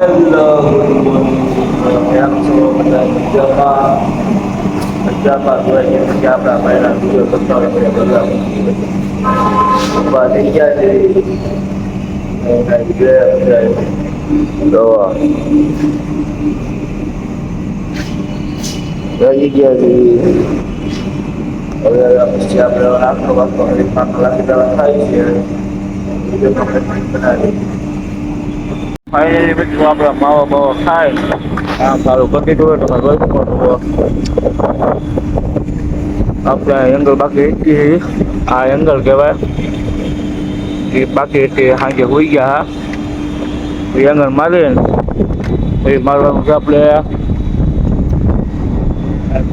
Hello કેમ છો બધા મજામાં મજામાં હોય એમ કે આપણા પહેલા વીડિયો કરતા હોય બધા બધા ઊભા થઈ ગયા છે તો રહી ગયા છે હવે પછી આપણે નાસ્તો વાસ્તો કરી પાંચ કલાક જેવા થાય છે વીડિયો બનાવી ફાઇનલી બધું આપણે માવો બાવો ખાય. આમ સારું કરી દીધું હોય તો મારે રોજ મોટું આપણે એંગલ બાકી એટલી આ એંગલ કહેવાય. એ બાકી તે સાંજે હોઈ ગયા એ એંગલ મારે એ મારવાનું છે આપણે.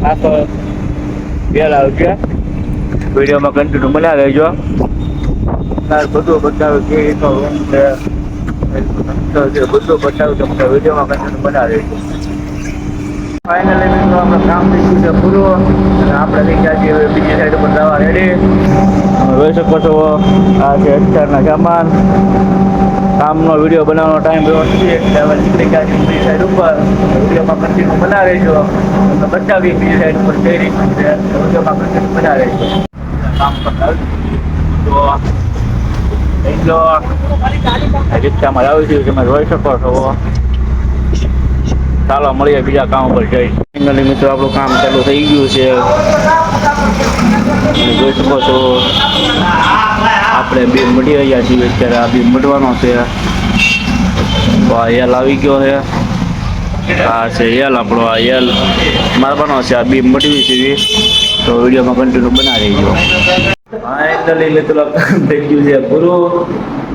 ખાસો પહેલા આવશે વિડીયોમાં કન્ટિન્યુ બનાવી લેજો બધું બતાવે કે છે તો બધું બતાવ્યું તમને વિડીયોમાં કન્ટિન્યુ બનાવી ફાઇનલી મિત્રો આપણે કામ થઈ છે પૂરું અને આપણે થઈ છીએ હવે બીજી સાઈડ ઉપર જવા રેડી જોઈ શકો છો આ છે અત્યારના સામાન કામનો વીડિયો બનાવવાનો ટાઈમ રહ્યો નથી એટલે હવે નીકળી છીએ બીજી સાઈડ ઉપર વિડીયોમાં કન્ટિન્યુ બનાવી રહેજો તમને બતાવી બીજી સાઈડ ઉપર કઈ રીતનું છે વિડીયોમાં કન્ટિન્યુ બનાવી કામ કરતા એટલો રિક્ષામાં આવી ગયું તમે જોઈ શકો છો. ચાલો, મળીએ બીજા કામ ઉપર જઈ. ફાઇનલી મિત્રો, આપણું કામ ચાલુ થઈ ગયું છે. જોઈ શકો છો. આપણે બે મળી રહ્યા છીએ અત્યારે. આ બે મટવાનો છે. તો આ એલ આવી ગયો છે. આ છે એલ આપણો આ એલ મારવાનો છે. આ બી મટવી છે. તો વિડીયોમાં કન્ટિન્યુ બનાવી દેજો. ફાઇનલી મિત્રો થઈ છે પૂરું.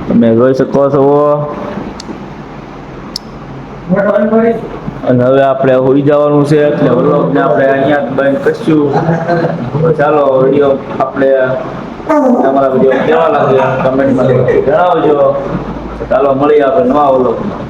તમે જોઈ શકો છો. અને હવે આપણે હોઈ જવાનું છે એટલે વ્લોગને આપણે અહીંયા બંધ કરશું. ચાલો, વીડિયો આપણે તમારા વીડિયો કેવા લાગે કમેન્ટમાં જણાવજો. ચાલો, મળીએ આપણે નવા વ્લોગમાં